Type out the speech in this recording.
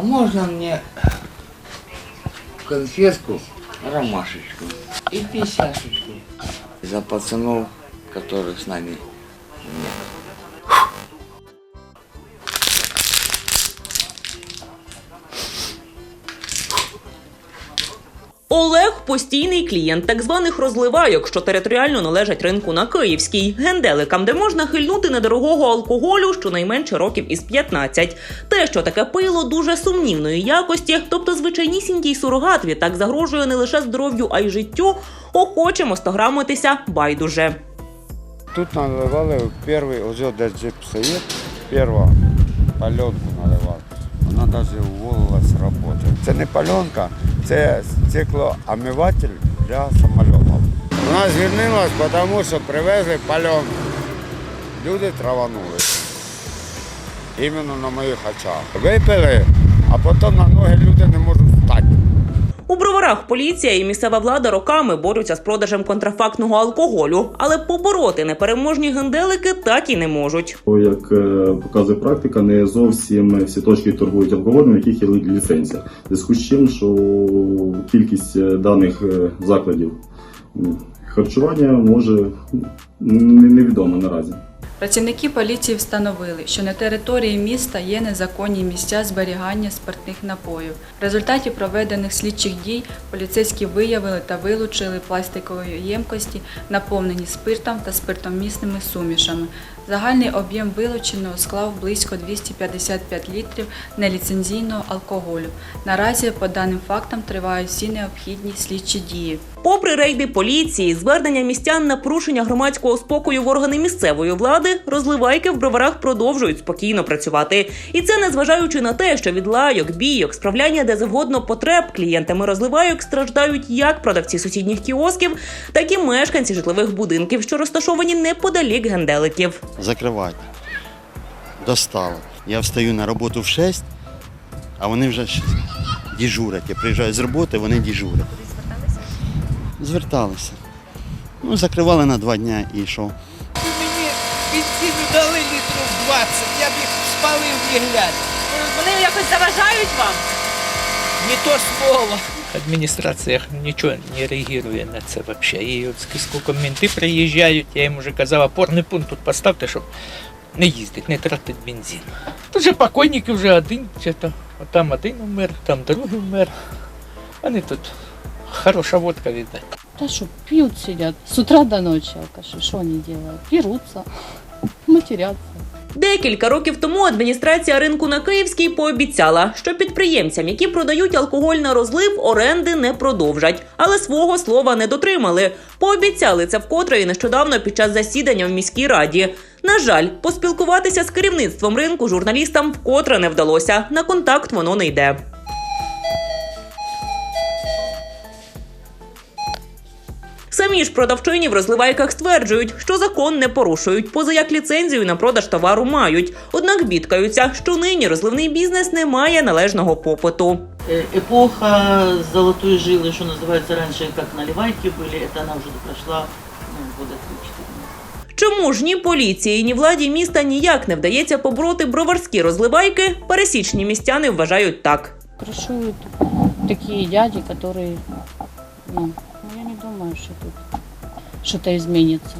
А можно мне конфетку, ромашечку и писяшечку? За пацанов, которых с нами нет. Олег постійний клієнт так званих розливайок, що територіально належать ринку на Київській, генделикам, де можна хильнути недорогого алкоголю щонайменше років із 15. Те, що таке пиво дуже сумнівної якості, тобто звичайнісінький сурогат, відтак загрожує не лише здоров'ю, а й життю, охочемо стограмитися байдуже. Тут наливали перший, ось де джип стоїть, першу пальонку наливали. Вона навіть уволилась з роботи. Це не пальонка, це стеклоомиватель для самольотів. Вона звільнилась, тому що привезли пальонку. Люди траванулися. Іменно на моїх очах. Випили, а потім на ноги люди не можуть броварах поліція і місцева влада роками борються з продажем контрафактного алкоголю, але побороти непереможні генделики так і не можуть. Як е, показує практика, не зовсім всі точки торгують алкоголем, у яких є ліцензія. Зв'язку з чим, що кількість е, даних е, закладів харчування може невідома наразі. Працівники поліції встановили, що на території міста є незаконні місця зберігання спиртних напоїв. В результаті проведених слідчих дій поліцейські виявили та вилучили пластикові ємкості, наповнені спиртом та спиртомісними сумішами. Загальний об'єм вилученого склав близько 255 літрів неліцензійного алкоголю. Наразі по даним фактам тривають всі необхідні слідчі дії. Попри рейди поліції, звернення містян на порушення громадського спокою в органи місцевої влади, розливайки в броварах продовжують спокійно працювати. І це незважаючи на те, що від лайок, бійок, справляння де завгодно потреб клієнтами розливайок страждають як продавці сусідніх кіосків, так і мешканці житлових будинків, що розташовані неподалік генделиків. закривати. Достало. Я встаю на роботу в 6, а вони вже ж дежурять. Я приїжджаю з роботи, вони дежурять. Зверталися. Ну, закривали на два дня і що? Мені бензину дали літрів 20, я б їх спалив не глядя. Вони якось заважають вам. Не то слово. Адміністрація нічого не реагує на це взагалі. І от скільки менти приїжджають, я їм вже казав, опорний пункт тут поставте, щоб не їздити, не тратити бензин. Тут же покойники вже один, чи то, там один умер, там другий умер. Вони тут хороша водка віддать. Да что, пьют, сидят с утра до ночи алкаши. Что они делают? Перутся, матерятся. Декілька років тому адміністрація ринку на Київській пообіцяла, що підприємцям, які продають алкоголь на розлив, оренди не продовжать, але свого слова не дотримали. Пообіцяли це вкотре і нещодавно під час засідання в міській раді. На жаль, поспілкуватися з керівництвом ринку журналістам вкотре не вдалося. На контакт воно не йде. Самі ж продавчині в розливайках стверджують, що закон не порушують, поза як ліцензію на продаж товару мають. Однак бідкаються, що нині розливний бізнес не має належного попиту. Э, эпоха золотой жилы, что называется, раньше как наливайки были, это она уже прошла ну, года три-четыре. Чому ж ні поліції, ні владі міста ніяк не вдається побороти броварські розливайки? Пересічні містяни вважають так. Крышуют такие дяди, которые, ну, ну, я не думаю, що тут что-то изменится.